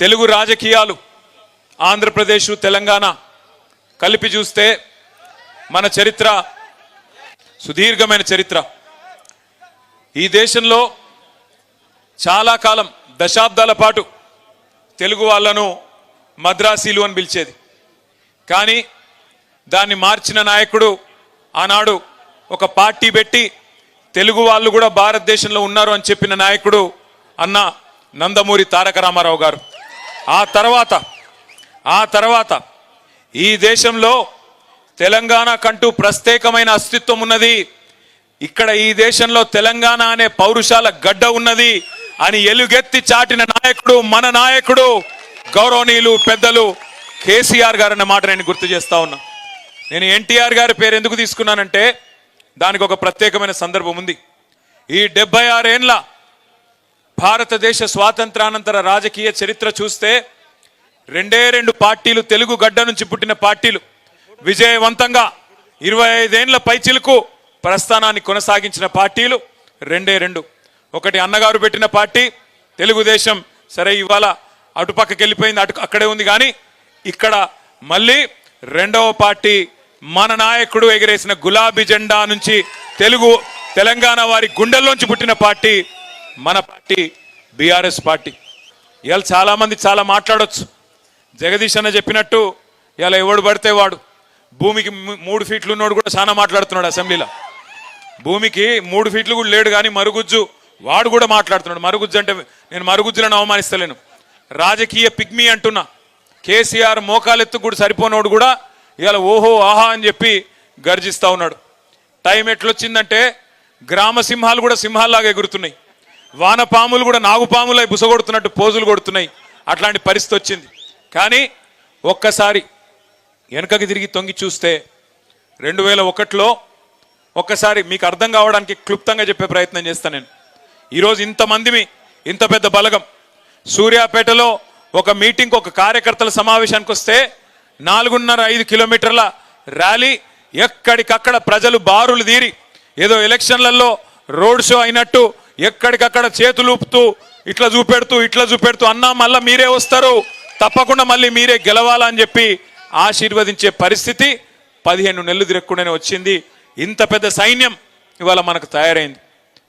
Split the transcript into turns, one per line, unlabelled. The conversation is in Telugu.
తెలుగు రాజకీయాలు ఆంధ్రప్రదేశ్ తెలంగాణ కలిపి చూస్తే మన చరిత్ర సుదీర్ఘమైన చరిత్ర. ఈ దేశంలో చాలా కాలం దశాబ్దాల పాటు తెలుగు వాళ్ళను మద్రాసీలు అని పిలిచేది. కానీ దాన్ని మార్చిన నాయకుడు ఆనాడు ఒక పార్టీ పెట్టి తెలుగు వాళ్ళు కూడా భారతదేశంలో ఉన్నారు అని చెప్పిన నాయకుడు అన్న నందమూరి తారక రామారావు గారు. ఆ తర్వాత ఆ తర్వాత ఈ దేశంలో తెలంగాణ కంటూ ప్రత్యేకమైన అస్తిత్వం ఉన్నది. ఇక్కడ ఈ దేశంలో తెలంగాణ అనే పౌరుషాల గడ్డ ఉన్నది అని ఎలుగెత్తి చాటిన నాయకుడు మన నాయకుడు గౌరవనీయులు పెద్దలు కేసీఆర్ గారు అన్న మాట నేను గుర్తు చేస్తా ఉన్నా. నేను ఎన్టీఆర్ గారి పేరు ఎందుకు తీసుకున్నానంటే దానికి ఒక ప్రత్యేకమైన సందర్భం ఉంది. ఈ డెబ్బై ఆరేండ్ల భారతదేశ స్వాతంత్రానంతర రాజకీయ చరిత్ర చూస్తే రెండే రెండు పార్టీలు తెలుగు గడ్డ నుంచి పుట్టిన పార్టీలు. విజయవంతంగా ఇరవై ఐదేండ్ల పైచిలకు ప్రస్థానాన్ని కొనసాగించిన పార్టీలు రెండే రెండు. ఒకటి అన్నగారు పెట్టిన పార్టీ తెలుగుదేశం సరే ఇవాళ అటుపక్కకి వెళ్ళిపోయింది అటు అక్కడే ఉంది కానీ ఇక్కడ మళ్ళీ రెండవ పార్టీ మన నాయకుడు ఎగిరేసిన గులాబీ జెండా నుంచి తెలుగు తెలంగాణ వారి గుండెల్లోంచి పుట్టిన పార్టీ మన పార్టీ బీఆర్ఎస్ పార్టీ. ఇవాళ చాలామంది చాలా మాట్లాడొచ్చు. జగదీష్ అన్న చెప్పినట్టు ఇలా ఎవడు పడితే వాడు. భూమికి మూడు ఫీట్లు ఉన్నోడు కూడా చాలా మాట్లాడుతున్నాడు అసెంబ్లీలో. భూమికి మూడు ఫీట్లు కూడా లేడు కానీ మరుగుజ్జు వాడు కూడా మాట్లాడుతున్నాడు. మరుగుజ్జు అంటే నేను మరుగుజ్జులను అవమానిస్తలేను. రాజకీయ పిగ్మి అంటున్నా. కేసీఆర్ మోకాలెత్తు కూడా సరిపోనోడు కూడా ఇవాళ ఓహో ఆహా అని చెప్పి గర్జిస్తూ ఉన్నాడు. టైం ఎట్లొచ్చిందంటే గ్రామ సింహాలు కూడా సింహాల్లాగా ఎగురుతున్నాయి. వానపాములు కూడా నాగుపాములై బుసగొడుతున్నట్టు పోజులు కొడుతున్నాయి. అట్లాంటి పరిస్థితి వచ్చింది. కానీ ఒక్కసారి వెనకకి తిరిగి తొంగి చూస్తే రెండు వేల ఒకటిలో ఒక్కసారి మీకు అర్థం కావడానికి క్లుప్తంగా చెప్పే ప్రయత్నం చేస్తాను నేను. ఈరోజు ఇంతమందిమి ఇంత పెద్ద బలగం. సూర్యాపేటలో ఒక మీటింగ్ ఒక కార్యకర్తల సమావేశానికి వస్తే నాలుగున్నర ఐదు కిలోమీటర్ల ర్యాలీ ఎక్కడికక్కడ ప్రజలు బారులు తీరి ఏదో ఎలక్షన్లలో రోడ్ షో అయినట్టు ఎక్కడికక్కడ చేతులు ఊపుతూ ఇట్లా చూపెడుతూ ఇట్లా చూపెడుతూ అన్నా మళ్ళీ మీరే వస్తారు. తప్పకుండా మళ్ళీ మీరే గెలవాలని చెప్పి ఆశీర్వదించే పరిస్థితి పదిహేను నెలలు తిరగకుండానే వచ్చింది. ఇంత పెద్ద సైన్యం ఇవాళ మనకు తయారైంది.